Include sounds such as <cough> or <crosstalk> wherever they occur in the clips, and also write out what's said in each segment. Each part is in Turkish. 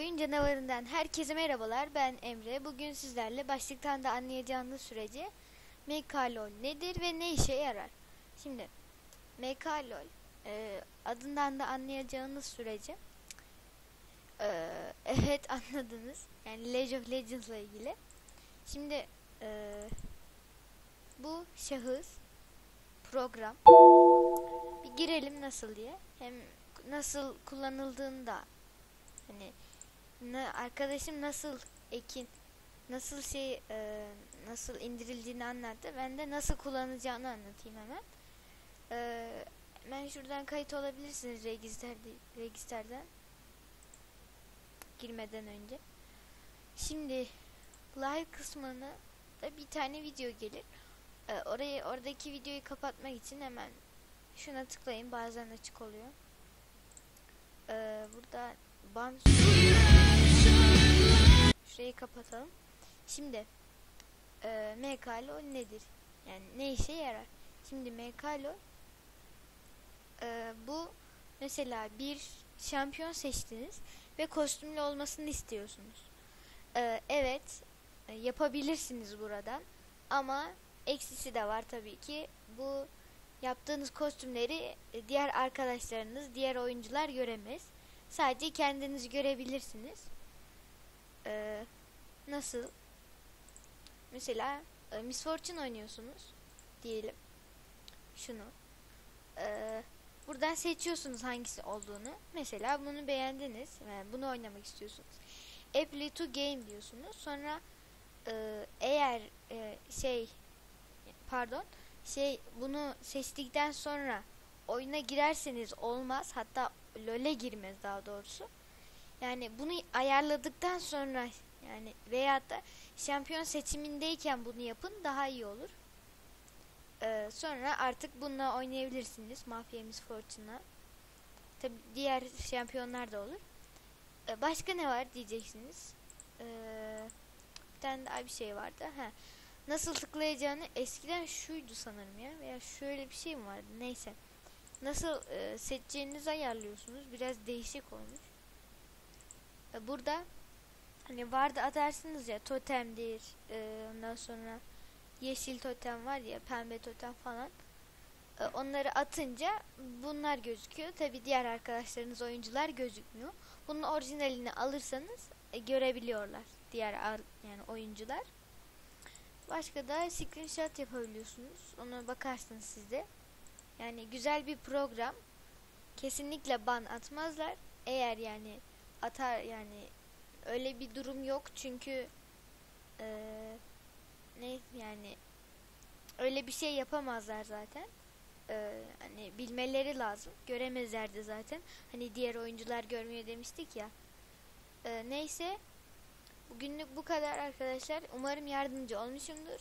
Oyun canavarından herkese merhabalar. Ben Emre. Bugün sizlerle başlıktan da anlayacağınız sürece Mekalol nedir ve ne işe yarar? Şimdi Mekalol e, adından da anlayacağınız sürece e, <laughs> evet anladınız. Yani League of Legends ile ilgili. Şimdi e, bu şahıs program bir girelim nasıl diye. Hem nasıl kullanıldığını da hani ne, arkadaşım nasıl ekin nasıl şey e, nasıl indirildiğini anlattı. Ben de nasıl kullanacağını anlatayım hemen. E, ben şuradan kayıt olabilirsiniz register registerden girmeden önce. Şimdi live kısmına da bir tane video gelir. E, orayı oradaki videoyu kapatmak için hemen şuna tıklayın. Bazen açık oluyor. E, burada ban Şurayı kapatalım. Şimdi e, MKLO nedir? Yani ne işe yarar? Şimdi MKLO e, bu mesela bir şampiyon seçtiniz ve kostümlü olmasını istiyorsunuz. E, evet e, yapabilirsiniz buradan ama eksisi de var tabii ki. Bu yaptığınız kostümleri diğer arkadaşlarınız, diğer oyuncular göremez. Sadece kendiniz görebilirsiniz. Ee, nasıl? Mesela e, Miss Fortune oynuyorsunuz diyelim. Şunu. Ee, buradan seçiyorsunuz hangisi olduğunu. Mesela bunu beğendiniz. Yani bunu oynamak istiyorsunuz. Apply to game diyorsunuz. Sonra e, eğer e, şey pardon şey bunu seçtikten sonra oyuna girerseniz olmaz. Hatta LoL'e girmez daha doğrusu. Yani bunu ayarladıktan sonra yani veyahut da şampiyon seçimindeyken bunu yapın daha iyi olur. Ee, sonra artık bununla oynayabilirsiniz. Mafya Miss Fortune'la. Tabi diğer şampiyonlar da olur. Ee, başka ne var diyeceksiniz. Ee, bir tane daha bir şey vardı. Ha. Nasıl tıklayacağını eskiden şuydu sanırım ya. Veya şöyle bir şey mi vardı? Neyse. Nasıl e, seçeceğinizi ayarlıyorsunuz. Biraz değişik olmuş. E, burada hani vardı atarsınız ya totemdir. E, ondan sonra yeşil totem var ya pembe totem falan. E, onları atınca bunlar gözüküyor. Tabi diğer arkadaşlarınız oyuncular gözükmüyor. Bunun orijinalini alırsanız e, görebiliyorlar diğer yani oyuncular. Başka da screenshot yapabiliyorsunuz. Ona bakarsınız sizde. Yani güzel bir program. Kesinlikle ban atmazlar. Eğer yani atar yani öyle bir durum yok çünkü ee, ne yani öyle bir şey yapamazlar zaten. Ee, hani bilmeleri lazım. Göremezlerdi zaten. Hani diğer oyuncular görmüyor demiştik ya. Ee, neyse bugünlük bu kadar arkadaşlar. Umarım yardımcı olmuşumdur.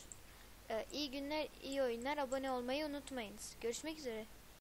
Ee, iyi günler, iyi oyunlar. Abone olmayı unutmayınız. Görüşmek üzere.